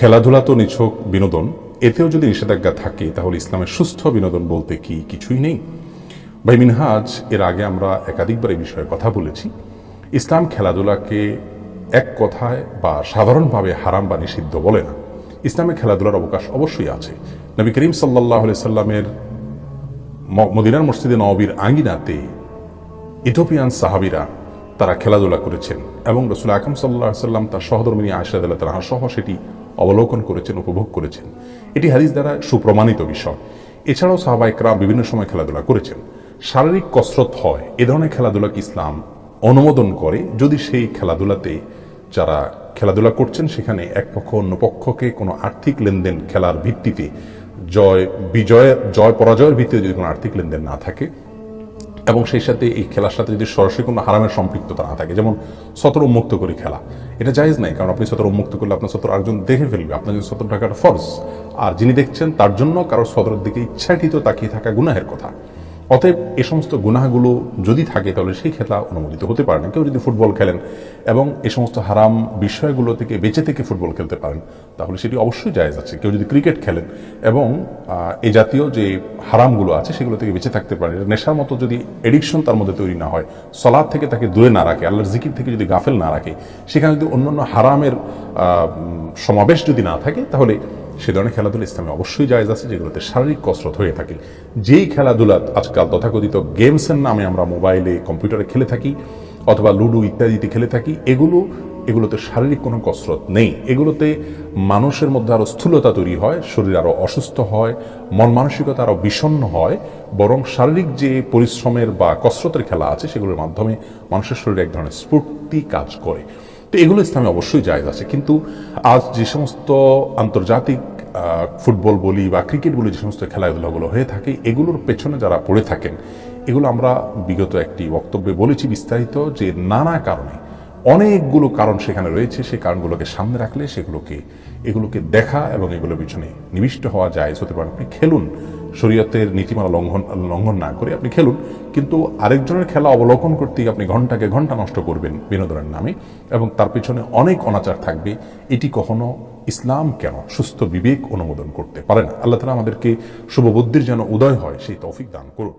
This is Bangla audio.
খেলাধুলা তো নিছক বিনোদন, এতেও যদি নিষেধাজ্ঞা থাকে, তাহলে ইসলামের সুস্থ বিনোদন বলতে কি কিছুই নেই? ভাই মিনহাজ এর আগে আমরা একাধিকবার এই বিষয়ে কথা বলেছি। ইসলাম খেলাধুলাকে এক কথায় বা সাধারণভাবে হারাম বা নিষিদ্ধ বলে না। ইসলামে খেলাধুলার অবকাশ অবশ্যই আছে। নবী করিম সাল্লাহ সাল্লামের মদিনার মসজিদে নবীর আঙ্গিনাতে ইথোপিয়ান সাহাবিরা তারা খেলাধুলা করেছেন এবং রসুল আকরম সাল্লাহ সাল্লাম তার সহধর্মিনী আয়সাদ তারা সহ সেটি অবলোকন করেছেন, উপভোগ করেছেন। এটি হাদিস দ্বারা সুপ্রমাণিত বিষয়। এছাড়াও সাহাবাইকরা বিভিন্ন সময় খেলাধুলা করেছেন। শারীরিক কসরত হয়, এ ধরনের খেলাধুলাকে ইসলাম অনুমোদন করে। যদি সেই খেলাধুলাতে যারা খেলাধুলা করছেন, সেখানে এক পক্ষ অন্য পক্ষকে কোনো আর্থিক লেনদেন খেলার ভিত্তিতে জয়, বিজয়ের, জয় পরাজয়ের ভিত্তিতে যদি কোনো আর্থিক লেনদেন না থাকে এবং সেই সাথে এই খেলার সাথে যদি সরাসরি কোনো হারামের সম্পৃক্ততা না থাকে, যেমন সতর উন্মুক্ত করে খেলা, এটা যাইজ নাই, কারণ আপনি সতর উন্মুক্ত করলে আপনার সতর আরেকজন দেখে ফেলবে। আপনার যদি সতর ঢাকার ফরজ আর যিনি দেখছেন তার জন্য কারোর সতরের দিকে ইচ্ছাকৃত তাকিয়ে থাকা গুনাহের কথা। অতএব এ সমস্ত গুনাহগুলো যদি থাকে, তাহলে সেই খেলা অনুমোদিত হতে পারে না। কেউ যদি ফুটবল খেলেন এবং এ সমস্ত হারাম বিষয়গুলো থেকে, বেঁচে থেকে ফুটবল খেলতে পারেন, তাহলে সেটি অবশ্যই জায়েজ আছে। কেউ যদি ক্রিকেট খেলেন এবং এ জাতীয় যে হারামগুলো আছে, সেগুলো থেকে বেঁচে থাকতে পারেন। নেশার মতো যদি এডিকশন তার মধ্যে তৈরি না হয় সলাদ থেকে তাকে দূরে না রাখে, আল্লাহর জিকির থেকে যদি গাফেল না রাখে, সেখানে যদি অন্যান্য হারামের সমাবেশ যদি না থাকে, তাহলে সে ধরনের খেলাধুলা ইসলামে অবশ্যই জায়জ আছে, যেগুলোতে শারীরিক কসরত হয়ে থাকে। যেই খেলাধুলা আজকাল তথাকথিত গেমসের নামে আমরা মোবাইলে, কম্পিউটারে খেলে থাকি, অথবা লুডো ইত্যাদিতে খেলে থাকি, এগুলো, এগুলোতে শারীরিক কোনো কসরত নেই। এগুলোতে মানুষের মধ্যে আরও স্থূলতা তৈরি হয়, শরীর আরও অসুস্থ হয়, মন মানসিকতা আরও বিষণ্ণ হয়, বরং শারীরিক যে পরিশ্রমের বা কসরতের খেলা আছে, সেগুলোর মাধ্যমে মানুষের শরীরে এক ধরনের স্ফূর্তি কাজ করে। তো এগুলো ইসলামে অবশ্যই জায়েজ আছে। কিন্তু আজ যে সমস্ত আন্তর্জাতিক ফুটবল বলি বা ক্রিকেট বলি যে সমস্ত খেলাধুলাগুলো হয়ে থাকে, এগুলোর পেছনে যারা পড়ে থাকেন, এগুলো আমরা বিগত একটি বক্তব্যে বলেছি বিস্তারিত যে নানা কারণে অনেকগুলো কারণ সেখানে রয়েছে। সেই কারণগুলোকে সামনে রাখলে সেগুলোকে, এগুলোকে দেখা এবং এগুলোর পিছনে নিবিষ্ট হওয়া যায়। হতে পারে আপনি খেলুন। শরীয়তের নীতিমালা লঙ্ঘন লঙ্ঘন না করে আপনি খেলুন। কিন্তু আরেকজনের খেলা অবলোকন করতে আপনি ঘন্টাকে ঘণ্টা নষ্ট করবেন বিনোদনের নামে এবং তার পেছনে অনেক অনাচার থাকবে। এটি কখনো ইসলাম কেন সুস্থ বিবেক অনুমোদন করতে পারে না? আল্লাহ তালা আমাদেরকে শুভবুদ্ধির যেন উদয় হয়, সেই তৌফিক দান করুন।